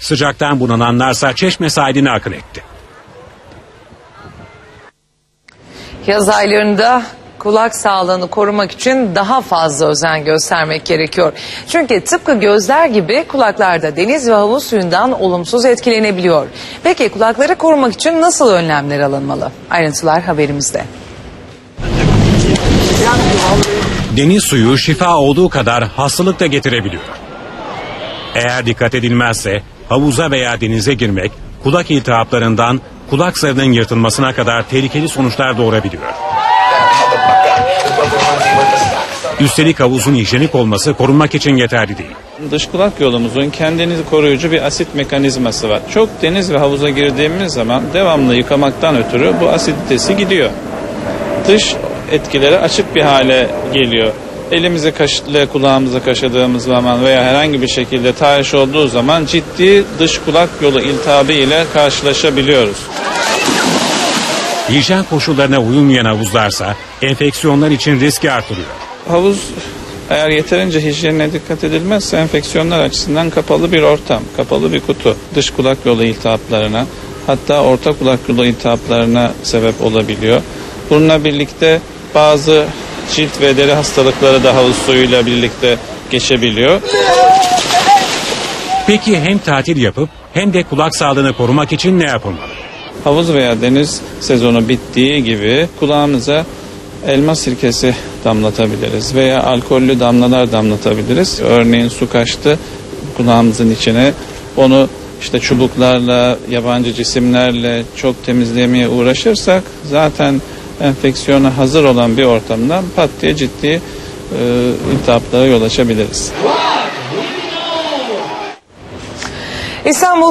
Sıcaktan bunananlarsa çeşme sahiline akın etti. Yaz aylarında kulak sağlığını korumak için daha fazla özen göstermek gerekiyor. Çünkü tıpkı gözler gibi kulaklar da deniz ve havuz suyundan olumsuz etkilenebiliyor. Peki kulakları korumak için nasıl önlemler alınmalı? Ayrıntılar haberimizde. Deniz suyu şifa olduğu kadar hastalık da getirebiliyor. Eğer dikkat edilmezse havuza veya denize girmek kulak iltihaplarından kulak zarının yırtılmasına kadar tehlikeli sonuçlar doğurabiliyor. Üstelik havuzun hijyenik olması korunmak için yeterli değil. Dış kulak yolumuzun kendini koruyucu bir asit mekanizması var. Çok deniz ve havuza girdiğimiz zaman devamlı yıkamaktan ötürü bu asiditesi gidiyor. Dış etkileri açık bir hale geliyor. Elimizi kaşıkla kulağımızı kaşıdığımız zaman veya herhangi bir şekilde tahriş olduğu zaman ciddi dış kulak yolu iltihabı ile karşılaşabiliyoruz. Hijyen koşullarına uyulmayan havuzlarsa enfeksiyonlar için riski artırıyor. Havuz eğer yeterince hijyenine dikkat edilmezse enfeksiyonlar açısından kapalı bir ortam, kapalı bir kutu. Dış kulak yolu iltihaplarına hatta orta kulak yolu iltihaplarına sebep olabiliyor. Bununla birlikte bazı cilt ve deri hastalıkları da havuz suyuyla birlikte geçebiliyor. Peki hem tatil yapıp hem de kulak sağlığını korumak için ne yapılmalı? Havuz veya deniz sezonu bittiği gibi kulağımıza elma sirkesi damlatabiliriz veya alkollü damlalar damlatabiliriz. Örneğin su kaçtı kulağımızın içine onu işte çubuklarla, yabancı cisimlerle çok temizlemeye uğraşırsak zaten enfeksiyona hazır olan bir ortamdan pat diye ciddi e, iltihaplara yol açabiliriz. İstanbul